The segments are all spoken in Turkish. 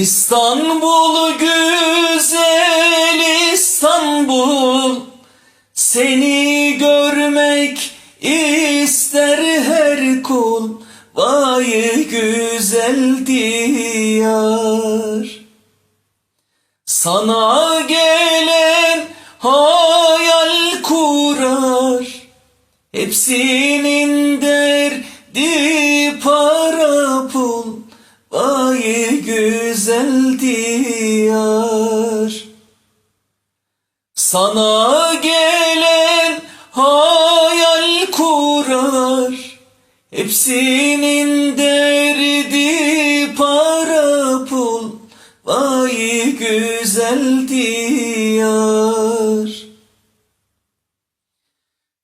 İstanbul güzel İstanbul. Seni görmek ister her kul. Vay güzel diyar. Sana gelen hayal kurar. Hepsinin derdi güzel diyar Sana gelen hayal kurar. Hepsinin derdi para pul. Vay güzel diyar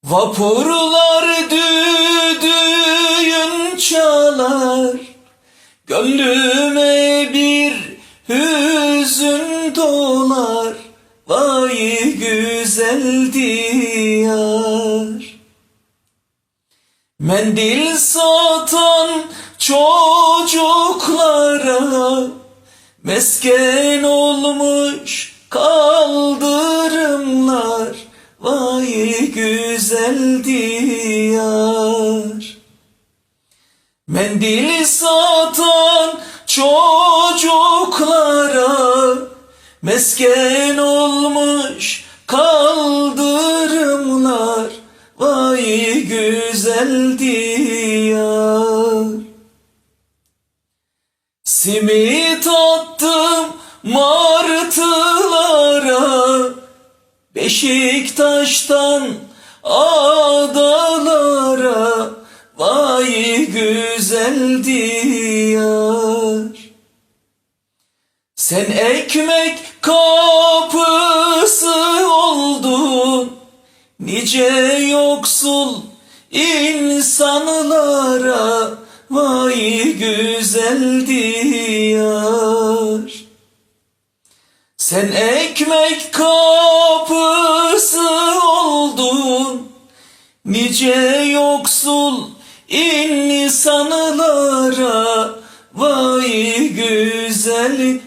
Vapurlar düdüğün çalar. Gönlüme dolar Vay güzel diyar. Mendil satan çocuklara Mesken olmuş kaldırımlar Vay güzel diyar. Mendil satan çocuklara Mesken olmuş kaldırımlar Vay güzel diyar. Simit attım martılara Beşiktaş'tan adalara Vay güzel diyar Sen ekmek kapısı oldun. Nice yoksul insanlara Vay güzel diyar. Sen ekmek kapısı oldun. Nice yoksul insanlara Vay güzeldir